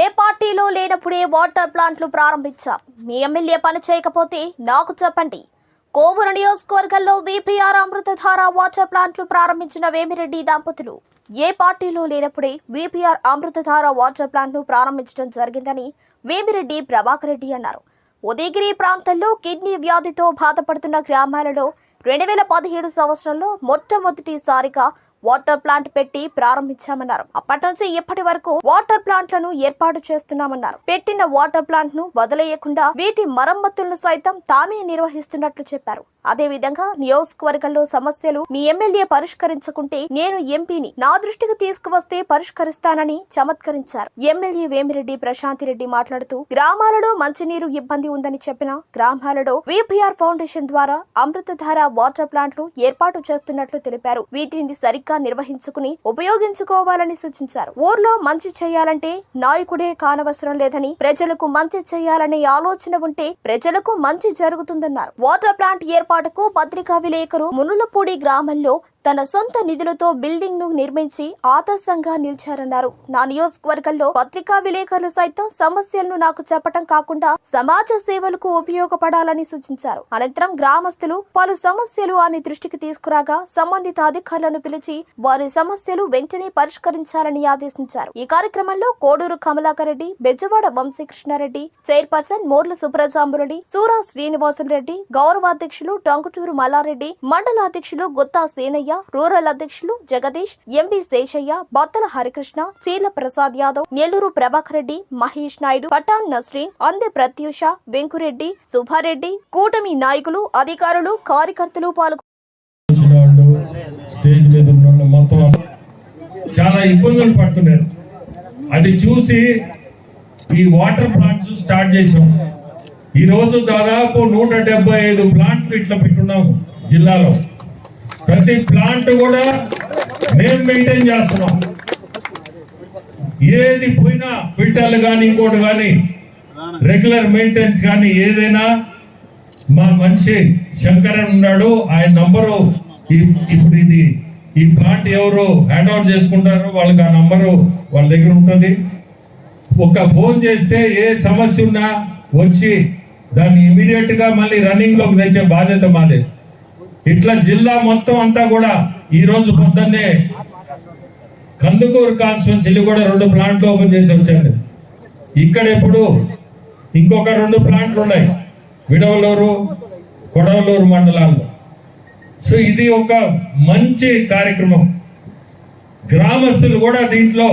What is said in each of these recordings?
ఏ పార్టీలో లేనప్పుడే వాటర్ ప్లాంట్లు ప్రారంభించాం. మీ ఎమ్మెల్యే పని చేయకపోతే నాకు చెప్పండి. కోవూరు నియోజకవర్గంలో విపిఆర్ అమృతధార వాటర్ ప్లాంట్లు ప్రారంభించిన వేమిరెడ్డి దంపతులు. ఏ పార్టీలో లేనప్పుడే విపిఆర్ అమృతధార వాటర్ ప్లాంట్ను ప్రారంభించడం జరిగిందని వేమిరెడ్డి ప్రభాకర్ రెడ్డి అన్నారు. ఉదయగిరి ప్రాంతంలో కిడ్నీ వ్యాధితో బాధపడుతున్న గ్రామాలలో రెండు వేల పదిహేడు సంవత్సరంలో మొట్టమొదటిసారిగా వాటర్ ప్లాంట్ పెట్టి ప్రారంభించామన్నారు. అప్పటి నుంచి ఇప్పటి వరకు వాటర్ ప్లాంట్లను ఏర్పాటు చేస్తున్నామన్నారు. పెట్టిన వాటర్ ప్లాంట్ను వదిలేయకుండా వీటి మరమ్మతులను సైతం తామే నిర్వహిస్తున్నట్లు చెప్పారు. అదే విధంగా నియోజకవర్గంలో సమస్యలు మీ ఎమ్మెల్యే పరిష్కరించుకుంటే నేను ఎంపీని నా దృష్టికి తీసుకువస్తే పరిష్కరిస్తానని చమత్కరించారు. ఎమ్మెల్యే వేమిరెడ్డి ప్రశాంతిరెడ్డి మాట్లాడుతూ గ్రామాలలో మంచినీరు ఇబ్బంది ఉందని చెప్పిన గ్రామాలలో విపిఆర్ ఫౌండేషన్ ద్వారా అమృతధార వాటర్ ప్లాంట్లు ఏర్పాటు చేస్తున్నట్లు తెలిపారు. వీటిని సరిగ్గా నిర్వహించుకుని ఉపయోగించుకోవాలని సూచించారు. ఊర్లో మంచి చేయాలంటే నాయకుడే కానవసరం లేదని ప్రజలకు మంచి చేయాలనే ఆలోచన ఉంటే ప్రజలకు మంచి జరుగుతుందన్నారు. వాటర్ ప్లాంట్ ఏర్పాటుకు పత్రికా విలేకరు మునులపూడి గ్రామంలో తన సొంత నిధులతో బిల్డింగ్ను నిర్మించి ఆదర్శంగా నిలిచారన్నారు. నా నియోజకవర్గంలో పత్రికా విలేకరులు సైతం సమస్యలను నాకు చెప్పటం కాకుండా సమాజ సేవలకు ఉపయోగపడాలని సూచించారు. అనంతరం గ్రామస్తులు పలు సమస్యలు ఆమె దృష్టికి తీసుకురాగా సంబంధిత అధికారులను పిలిచి వారి సమస్యలు వెంటనే పరిష్కరించాలని ఆదేశించారు. ఈ కార్యక్రమంలో కోడూరు కమలాకర్ రెడ్డి బెజవాడ వంశీకృష్ణారెడ్డి చైర్పర్సన్ మోర్ల సుబ్రజాంబురెడ్డి సూరా శ్రీనివాసులు రెడ్డి గౌరవాధ్యక్షులు టంగుటూరు మల్లారెడ్డి మండల అధ్యక్షులు గుత్తా సేనయ్య రూరల్ అధ్యక్షులు జగదీష్ ఎంబీ శేషయ్య బత్తల హరికృష్ణ చీల ప్రసాద్ యాదవ్ నెల్లూరు ప్రభాకర్ రెడ్డి మహేష్ నాయుడు పటాన్ నస్రీన్ అందె ప్రత్యూష వెంకురెడ్డి సుబ్బారెడ్డి కూటమి నాయకులు అధికారులు కార్యకర్తలు పాల్గొన్నారు చాలా ఇబ్బందులు పడుతున్నారు. అది చూసి ఈ వాటర్ ప్లాంట్స్ స్టార్ట్ చేసాం ఈరోజు దాదాపు నూట డెబ్బై ఐదు ప్లాంట్లు ఇట్లా పెట్టున్నాం జిల్లాలో. ప్రతి ప్లాంట్ కూడా మేము మెయింటైన్ చేస్తున్నాం. ఏది పోయినా ఫిల్టర్లు కానీ ఇంకోటి కానీ రెగ్యులర్ మెయింటెనెన్స్ కానీ ఏదైనా మా మనిషి శంకరన్ ఉన్నాడు ఆయన నంబరు ఇప్పుడు ఇది ఈ ప్లాంట్ ఎవరు హ్యాండ్ ఓవర్ చేసుకుంటారో వాళ్ళకి ఆ నంబరు వాళ్ళ దగ్గర ఉంటుంది. ఒక ఫోన్ చేస్తే ఏ సమస్య ఉన్నా వచ్చి దాన్ని ఇమీడియట్గా మళ్ళీ రన్నింగ్లోకి తెచ్చే బాధ్యత మాదే. ఇట్లా జిల్లా మొత్తం అంతా కూడా ఈ రోజు పొద్దున్నే కందుకూరు కాన్స్టిట్యున్సీలు కూడా రెండు ప్లాంట్లు ఓపెన్ చేసి వచ్చారు. ఇక్కడ ఎప్పుడు ఇంకొక రెండు ప్లాంట్లు ఉన్నాయి. విడవలూరు కొడవలూరు మండలాల్లో. సో ఇది ఒక మంచి కార్యక్రమం. గ్రామస్తులు కూడా దీంట్లో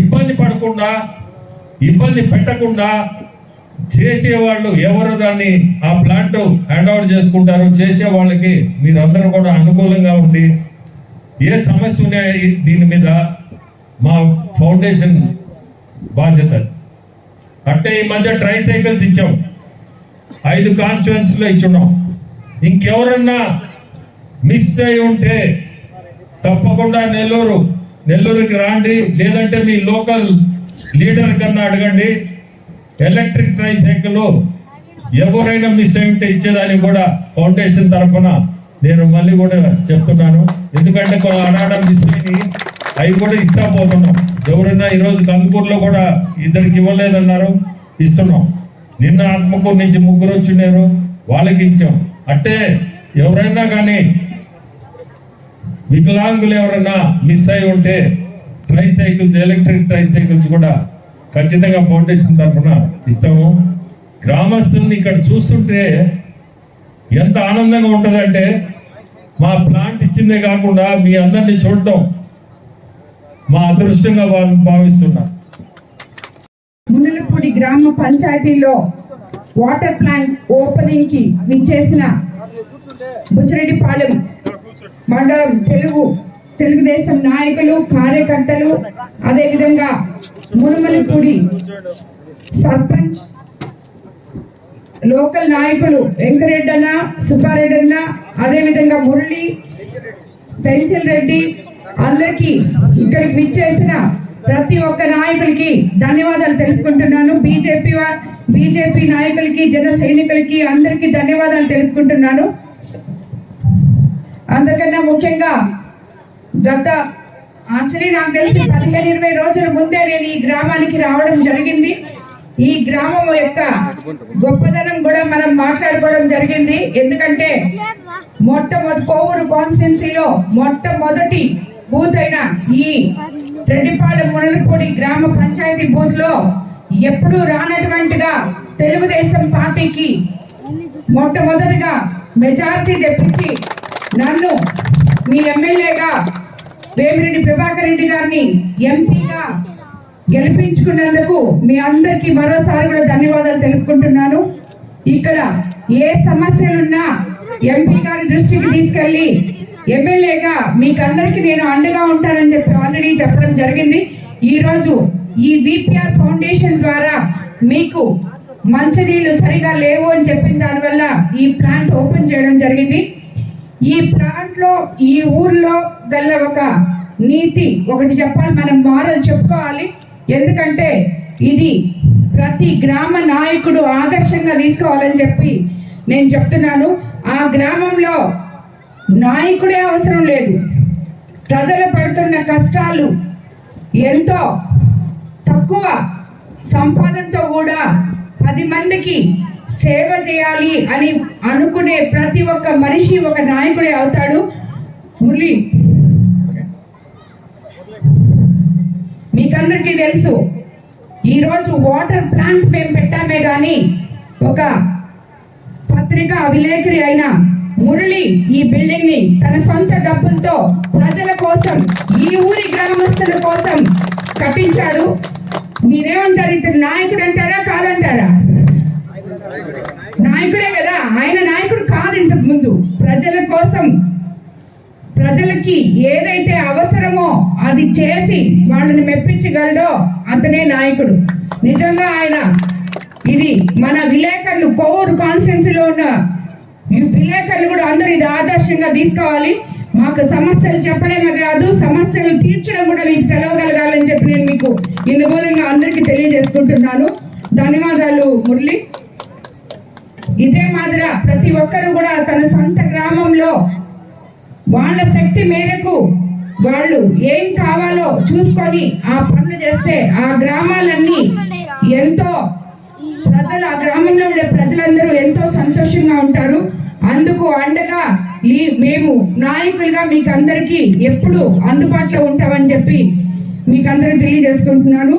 ఇబ్బంది పడకుండా ఇబ్బంది పెట్టకుండా చేసేవాళ్ళు ఎవరు దాన్ని ఆ ప్లాంట్ హ్యాండ్ ఏర్పాటు చేసుకుంటారు. చేసే వాళ్ళకి మీరందరూ కూడా అనుకూలంగా ఉండి ఏ సమస్య ఉన్నాయి దీని మీద మా ఫౌండేషన్ బాధ్యత. అంటే ఈ మధ్య ట్రై సైకిల్స్ ఇచ్చాం. ఐదు కాన్స్టిట్యున్సీలో ఇచ్చున్నాం. ఇంకెవరన్నా మిస్ అయి ఉంటే తప్పకుండా నెల్లూరు నెల్లూరుకి రాండి. లేదంటే మీ లోకల్ లీడర్ కన్నా అడగండి. ఎలక్ట్రిక్ ట్రై సైకిల్ ఎవరైనా మిస్ అయితే ఉంటే ఇచ్చేదానికి కూడా ఫౌండేషన్ తరఫున నేను మళ్ళీ కూడా చెప్తున్నాను. ఎందుకంటే కొన్ని అనాడ మిస్ అయ్యి అవి కూడా ఇస్తా పోతున్నాం ఎవరైనా ఈరోజు కందుకూరులో కూడా ఇద్దరికి ఇవ్వలేదన్నారు. ఇస్తున్నాం. నిన్న ఆత్మకూరు నుంచి ముగ్గురు వచ్చినారు. వాళ్ళకి ఇచ్చాం. అంటే ఎవరైనా కానీ వికలాంగులు ఎవరైనా మిస్ అయి ఉంటే tricycles electric tricycles కూడా ఖచ్చితంగా ఫౌండేషన్ తరఫున ఇస్తాము. గ్రామస్తుల్ని ఇక్కడ చూస్తుంటే ఎంత ఆనందంగా ఉంటుందంటే మా ప్లాంట్ ఇచ్చిందే కాకుండా మీ అందరిని చూడటం మా అదృష్టంగా భావిస్తున్నా. మునులపూడి గ్రామ పంచాయతీలో వాటర్ ప్లాంట్ ఓపెనింగ్కి విచ్చేసిన బుచ్చిరెడ్డిపాలెం మండలం తెలుగు తెలుగుదేశం నాయకులు కార్యకర్తలు అదేవిధంగా మునుమలపూడి సర్పంచ్ లోకల్ నాయకులు వెంకరెడ్డి అన్న సుబ్బారెడ్డి అన్న అదేవిధంగా మురళి పెన్సిల్ రెడ్డి అందరికీ ఇక్కడికి విచ్చేసిన ప్రతి ఒక్క నాయకులకి ధన్యవాదాలు తెలుపుకుంటున్నాను. బీజేపీ బీజేపీ నాయకులకి జన సైనికులకి అందరికీ ధన్యవాదాలు తెలుపుకుంటున్నాను. అందరికన్నా ముఖ్యంగా గత యాక్చువల్లీ నాకు తెలిసి పదిహేను ఇరవై రోజుల ముందే నేను ఈ గ్రామానికి రావడం జరిగింది. ఈ గ్రామం యొక్క గొప్పదనం కూడా మనం మాట్లాడుకోవడం జరిగింది. ఎందుకంటే మొట్టమొదటి కోవూరు కాన్స్టిట్యున్సీలో మొట్టమొదటి బూత్ అయిన ఈ రెడ్డిపాలెం మునలపూడి గ్రామ పంచాయతీ బూత్లో ఎప్పుడూ రానటువంటిగా తెలుగుదేశం పార్టీకి మొట్టమొదటిగా మెజారిటీ తెప్పించి నన్ను మీ ఎమ్మెల్యేగా వేమిరెడ్డి ప్రభాకర్ రెడ్డి గారిని ఎంపీగా గెలిపించుకున్నందుకు మీ అందరికీ మరోసారి కూడా ధన్యవాదాలు తెలుపుకుంటున్నాను. ఇక్కడ ఏ సమస్యలున్నా ఎంపీ గారి దృష్టికి తీసుకెళ్ళి ఎమ్మెల్యేగా మీకు నేను అండగా ఉంటానని చెప్పి ఆల్రెడీ చెప్పడం జరిగింది. ఈ రోజు ఈ విపిఆర్ ఫౌండేషన్ ద్వారా మీకు మంచినీళ్ళు సరిగా లేవు అని చెప్పిన దానివల్ల ఈ ప్లాంట్ ఓపెన్ చేయడం జరిగింది. ఈ ప్లాంట్లో ఈ ఊర్లో గల ఒక నీతి ఒకటి చెప్పాలి మనం మారల్ చెప్పుకోవాలి. ఎందుకంటే ఇది ప్రతి గ్రామ నాయకుడు ఆదర్శంగా తీసుకోవాలని చెప్పి నేను చెప్తున్నాను. ఆ గ్రామంలో నాయకుడే అవసరం లేదు. ప్రజలు పడుతున్న కష్టాలు ఎంతో తక్కువ. సంపాదనతో కూడా పది మందికి సేవ చేయాలి అని అనుకునే ప్రతి ఒక్క మనిషి ఒక నాయకుడే అవుతాడు. మురళి మీకందరికీ తెలుసు ఈరోజు వాటర్ ప్లాంట్ మేము పెట్టామే కానీ ఒక పత్రికా విలేకరి అయిన మురళి ఈ బిల్డింగ్ని తన సొంత డబ్బులతో ప్రజల కోసం ఈ ఊరి గ్రామస్తుల కోసం కట్టించాడు మీరేమంటారు? ఇద్దరు నాయకుడు ప్రజలకి ఏదైతే అవసరమో అది చేసి వాళ్ళని మెప్పించగలడో అతనే నాయకుడు. నిజంగా ఆయన ఇది మన విలేకరులు కోవూరు కాన్స్టిట్యున్సీలో ఉన్న విలేకరులు కూడా అందరూ ఇది ఆదర్శంగా తీసుకోవాలి. మాకు సమస్యలు చెప్పడమే కాదు సమస్యలు తీర్చడం కూడా మీకు తెలవగలగాలని చెప్పి నేను మీకు ఇందు మూలంగా అందరికీ తెలియజేసుకుంటున్నాను. ధన్యవాదాలు మురళి. ఇదే మాదిర ప్రతి ఒక్కరు కూడా తన సొంత గ్రామంలో వాళ్ళ శక్తి మేరకు వాళ్ళు ఏం కావాలో చూసుకొని ఆ పనులు చేస్తే ఆ గ్రామాలన్నీ ఎంతో ప్రజలు ఆ గ్రామంలో ఉండే ప్రజలందరూ ఎంతో సంతోషంగా ఉంటారు. అందుకు అండగా ఈ మేము నాయకులుగా మీకు అందరికీ ఎప్పుడు అందుబాటులో ఉంటామని చెప్పి మీకు అందరికి తెలియజేసుకుంటున్నాను.